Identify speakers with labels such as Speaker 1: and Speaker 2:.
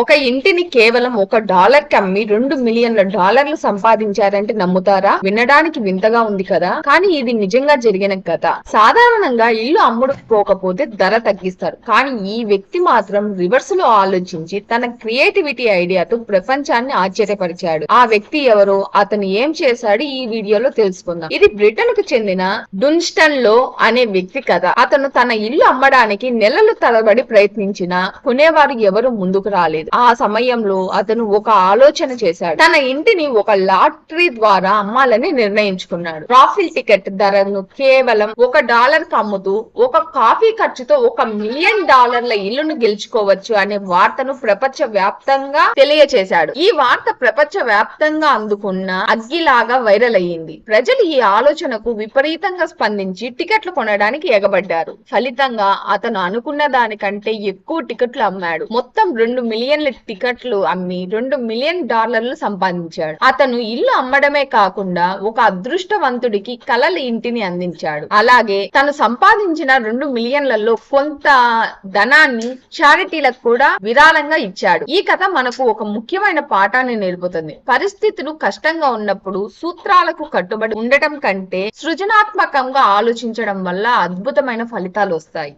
Speaker 1: ఒక ఇంటిని కేవలం ఒక డాలర్కి అమ్మి రెండు మిలియన్ల డాలర్లు సంపాదించారంటే నమ్ముతారా? వినడానికి వింతగా ఉంది కదా. కానీ ఇది నిజంగా జరిగిన కథ. సాధారణంగా ఇల్లు అమ్ముడుపోకపోతే ధర తగ్గిస్తారు. కానీ ఈ వ్యక్తి మాత్రం రివర్స్లో ఆలోచించి తన క్రియేటివిటీ ఐడియాతో ప్రపంచాన్ని ఆశ్చర్యపరిచాడు. ఆ వ్యక్తి ఎవరో అతను ఏం చేశాడు ఈ వీడియోలో తెలుసుకుందాం. ఇది బ్రిటన్కు చెందిన డున్స్టన్లో అనే వ్యక్తి కథ. అతను తన ఇల్లు అమ్మడానికి నెలలు తరబడి ప్రయత్నించినా కొనేవారు ఎవరు ముందుకు రాలేదు. ఆ సమయంలో అతను ఒక ఆలోచన చేశాడు. తన ఇంటిని ఒక లాటరీ ద్వారా అమ్మాలని నిర్ణయించుకున్నాడు. రాఫిల్ టికెట్ ధరను కేవలం ఒక డాలర్కు అమ్ముతూ ఒక కాఫీ ఖర్చుతో ఒక మిలియన్ డాలర్ల ఇల్లును గెలుచుకోవచ్చు అనే వార్తను ప్రపంచ వ్యాప్తంగా తెలియచేశాడు. ఈ వార్త ప్రపంచ వ్యాప్తంగా అందుకున్న అగ్గిలాగా వైరల్ అయ్యింది. ప్రజలు ఈ ఆలోచనకు విపరీతంగా స్పందించి టికెట్లు కొనడానికి ఎగబడ్డారు. ఫలితంగా అతను అనుకున్న దానికంటే ఎక్కువ టికెట్లు అమ్మాడు. మొత్తం రెండు మిలియన్ మిలియన్ల టికెట్లు అమ్మి రెండు మిలియన్ డాలర్లు సంపాదించాడు. అతను ఇల్లు అమ్మడమే కాకుండా ఒక అదృష్టవంతుడికి కలల ఇంటిని అందించాడు. అలాగే తను సంపాదించిన రెండు మిలియన్లలో కొంత ధనాన్ని చారిటీలకు కూడా విరాళంగా ఇచ్చాడు. ఈ కథ మనకు ఒక ముఖ్యమైన పాఠాన్ని నేర్పుతుంది. పరిస్థితులు కష్టంగా ఉన్నప్పుడు సూత్రాలకు కట్టుబడి ఉండటం కంటే సృజనాత్మకంగా ఆలోచించడం వల్ల అద్భుతమైన ఫలితాలు వస్తాయి.